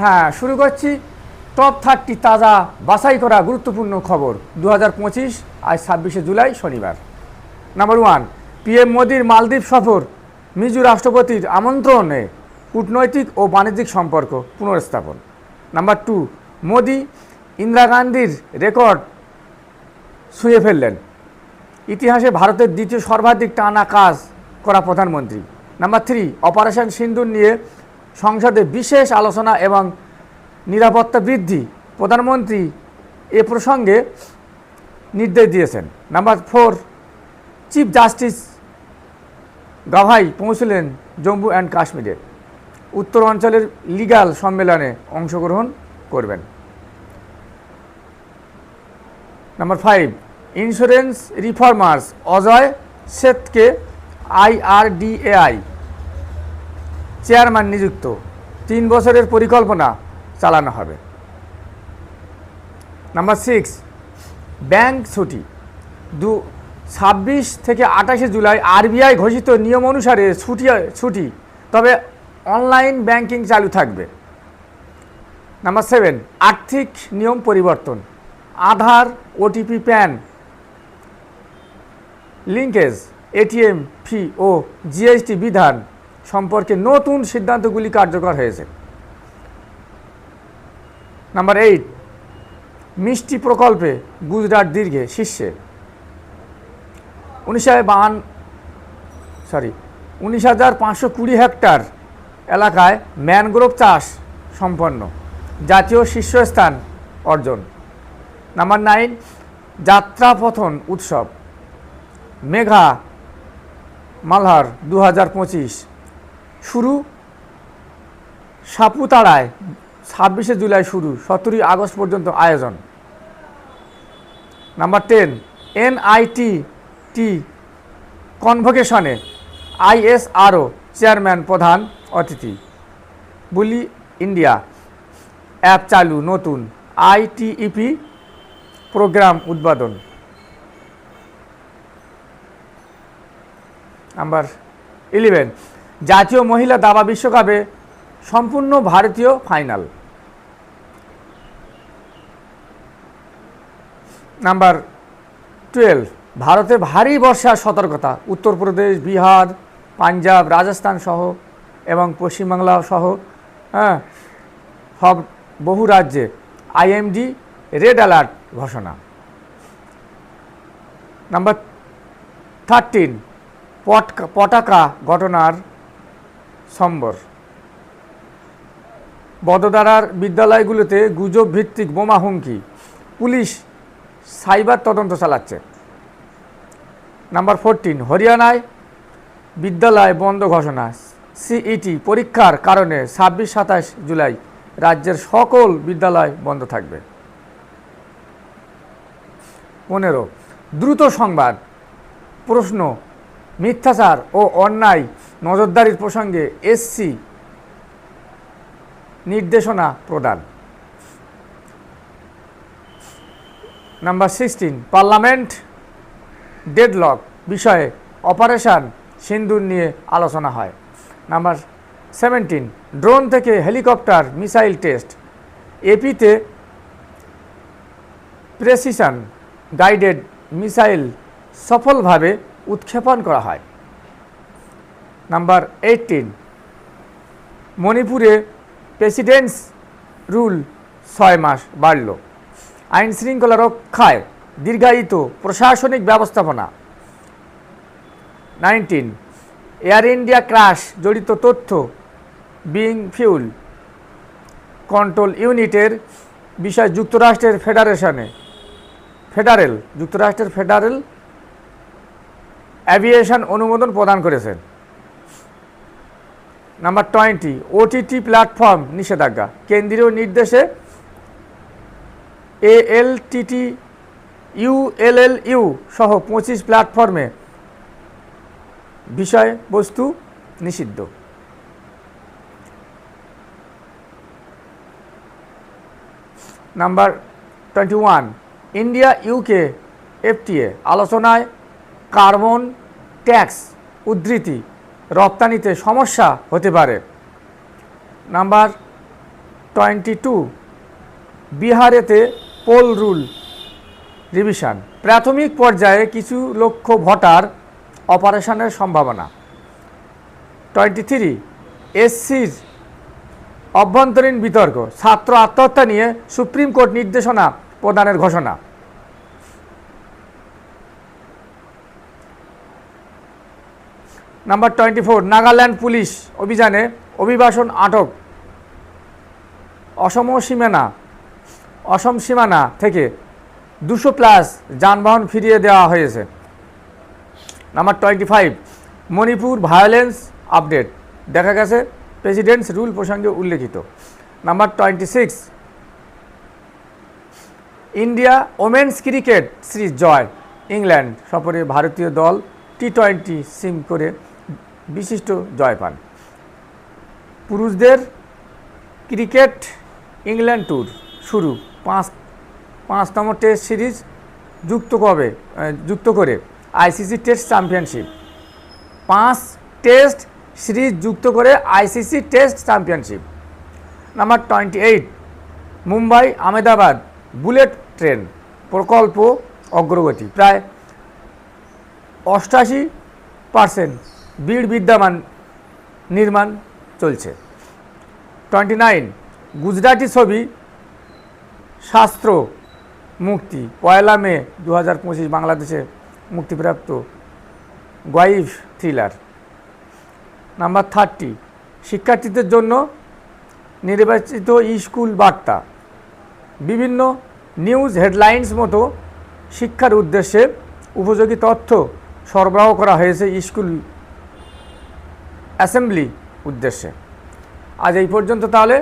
হ্যাঁ শুরু করছি। টপ থার্টি তাজা বাছাই করা গুরুত্বপূর্ণ খবর। দু হাজার পঁচিশ, আজ ছাব্বিশে জুলাই, শনিবার। নাম্বার ওয়ান পিএম মোদির মালদ্বীপ সফর, মিজু রাষ্ট্রপতির আমন্ত্রণে কূটনৈতিক ও বাণিজ্যিক সম্পর্ক পুনর্স্থাপন। নাম্বার টু মোদি ইন্দিরা গান্ধীর রেকর্ড ছুঁয়ে ফেললেন। ইতিহাসে ভারতের দ্বিতীয় সর্বাধিক টানা কাজ করা প্রধানমন্ত্রী। নাম্বার থ্রি অপারেশন সিন্দুর নিয়ে সংসদে বিশেষ আলোচনা এবং নিরাপত্তা বৃদ্ধি প্রধানমন্ত্রী এ প্রসঙ্গে নির্দেশ দিয়েছেন। Number four chief justice Gavai পৌঁছলেন জম্মু অ্যান্ড কাশ্মীরে। উত্তর অঞ্চলের লিগাল সম্মেলনে অংশগ্রহণ করবেন। Number five insurance reformers Ajay শেঠকে IRDAI chairman নিযুক্ত। তিন বছরের পরিকল্পনা চালানো হবে। নাম্বার সিক্স, ব্যাংক ছুটি। দু, ছাব্বিশ থেকে আঠাশে জুলাই আরবিআই ঘোষিত নিয়ম অনুসারে ছুটি ছুটি, তবে অনলাইন ব্যাংকিং চালু থাকবে। নাম্বার সেভেন, আর্থিক নিয়ম পরিবর্তন। Aadhaar, OTP, PAN, linkage, ATM, fee ও জিএসটি বিধান সম্পর্কে নতুন সিদ্ধান্তগুলি কার্যকর হয়েছে। নাম্বার এইট, মিষ্টি প্রকল্পে গুজরাট দীর্ঘে শীর্ষে। উনিশ বাহান সরি উনিশ হাজার পাঁচশো কুড়ি হেক্টর এলাকায় ম্যানগ্রোভ চাষ সম্পন্ন, জাতীয় শীর্ষস্থান অর্জন। নাম্বার নাইন যাত্রাপথন উৎসব, মেঘা মালহার দু হাজার পঁচিশ শুরু? সাপুতারায় ছাব্বিশে জুলাই শুরু, সতেরোই আগস্ট পর্যন্ত আয়োজন। Number ten NIT T convocation ISRO chairman প্রধান অতিথি। বুলি ইন্ডিয়া, অ্যাপ চালু, নতুন আইটিইপি প্রোগ্রাম উদ্বোধন। নাম্বার ইলেভেন জাতীয় মহিলা দাবা বিশ্বকাপে সম্পূর্ণ ভারতীয় ফাইনাল। নাম্বার টুয়েলভ ভারতে ভারী বর্ষার সতর্কতা। উত্তরপ্রদেশ, বিহার, পাঞ্জাব, রাজস্থান সহ এবং পশ্চিমবাংলা সহ হ্যাঁ সব বহু রাজ্যে আইএমডি রেড অ্যালার্ট ঘোষণা। নাম্বার থার্টিন পটকা পটাকা ঘটনার সম্বর। বদোদরার বিদ্যালয়গুলোতে গুজব ভিত্তিক বোমা হুমকি। পুলিশ সাইবার তদন্ত চালাচ্ছে। নাম্বার ফোরটিন, হরিয়ানায় বিদ্যালয় বন্ধ ঘোষণা। সিইটি পরীক্ষার কারণে ছাব্বিশ, সাতাশ জুলাই রাজ্যের সকল বিদ্যালয় বন্ধ থাকবে। পনেরো, দ্রুত সংবাদ। প্রশ্ন, মিথ্যাচার ও অন্যায় নজরদারির প্রসঙ্গে এসসি নির্দেশনা প্রদান। নাম্বার সিক্সটিন, পার্লামেন্ট ডেডলক বিষয়ে অপারেশন সিন্দুর নিয়ে আলোচনা হয়। নাম্বার সেভেন্টিন, ড্রোন থেকে হেলিকপ্টার মিসাইল টেস্ট, এপিতে প্রেসিশন গাইডেড মিসাইল সফলভাবে উৎক্ষেপণ করা হয়। নাম্বার এইটিন মণিপুরে প্রেসিডেন্টস রুল ছয় মাস বাড়ল। আইন শৃঙ্খলা রক্ষায় দীর্ঘায়িত প্রশাসনিক ব্যবস্থাপনা। নাইনটিন এয়ার ইন্ডিয়া ক্রাশ জড়িত তথ্য বিং ফিউল কন্ট্রোল ইউনিটের বিষয় যুক্তরাষ্ট্রের ফেডারেশনে ফেডারেল যুক্তরাষ্ট্রের ফেডারেল অ্যাভিয়েশন অনুমোদন প্রদান করেছেন। নাম্বার টোয়েন্টি ওটিটি প্ল্যাটফর্ম নিষেধাজ্ঞা। কেন্দ্রীয় নির্দেশে এএলটিটি ইউএলএলইউ সহ পঁচিশ প্ল্যাটফর্মে বিষয়বস্তু নিষিদ্ধ। Number twenty one India UK FTA আলোচনায় কার্বন ট্যাক্স উদ্ধৃতি। রপ্তানিতে সমস্যা হতে পারে। নাম্বার টোয়েন্টি টু, বিহারেতে পোল রুল রিভিশন। প্রাথমিক পর্যায়ে কিছু লক্ষ ভোটার অপারেশনের সম্ভাবনা। টোয়েন্টি থ্রি, এসসির অভ্যন্তরীণ বিতর্ক। ছাত্র আত্মহত্যা নিয়ে সুপ্রিম কোর্ট নির্দেশনা প্রদানের ঘোষণা। Number twenty four Nagaland police অভিযানে অভিবাসন আটক। অসম সীমানা অসম সীমানা থেকে দুশো প্লাস যানবাহন ফিরিয়ে দেওয়া হয়েছে। Number twenty five Manipur violence update দেখা গেছে প্রেসিডেন্টস রুল প্রসঙ্গে উল্লেখিত। Number twenty six India women's cricket series জয়। ইংল্যান্ড সফরে ভারতীয় দল টি টোয়েন্টি সিম করে বিশিষ্ট জয় পান পুরুষদের ক্রিকেট ইংল্যান্ড ট্যুর শুরু পাঁচ, পাঁচতম টেস্ট সিরিজ যুক্ত কবে যুক্ত করে আইসিসি টেস্ট চ্যাম্পিয়নশিপ। পাঁচ টেস্ট সিরিজ যুক্ত করে ICC test championship. Number twenty eight, Mumbai Ahmedabad bullet train, প্রকল্প অগ্রগতি। প্রায় অষ্টাশি পার্সেন্ট বীর বিদ্যমান নির্মাণ চলছে। টোয়েন্টি নাইন গুজরাটি ছবি শাস্ত্র মুক্তি, পয়লা মে দু হাজার পঁচিশ বাংলাদেশে মুক্তিপ্রাপ্ত গোয়াইভ থ্রিলার। নাম্বার থার্টি শিক্ষার্থীদের জন্য নির্বাচিত স্কুল বার্তা। বিভিন্ন নিউজ হেডলাইন্স মতো শিক্ষার উদ্দেশ্যে উপযোগী তথ্য সরবরাহ করা হয়েছে স্কুল অ্যাসেম্বলি উদ্দেশ্যে। আজ এই পর্যন্ত তাহলে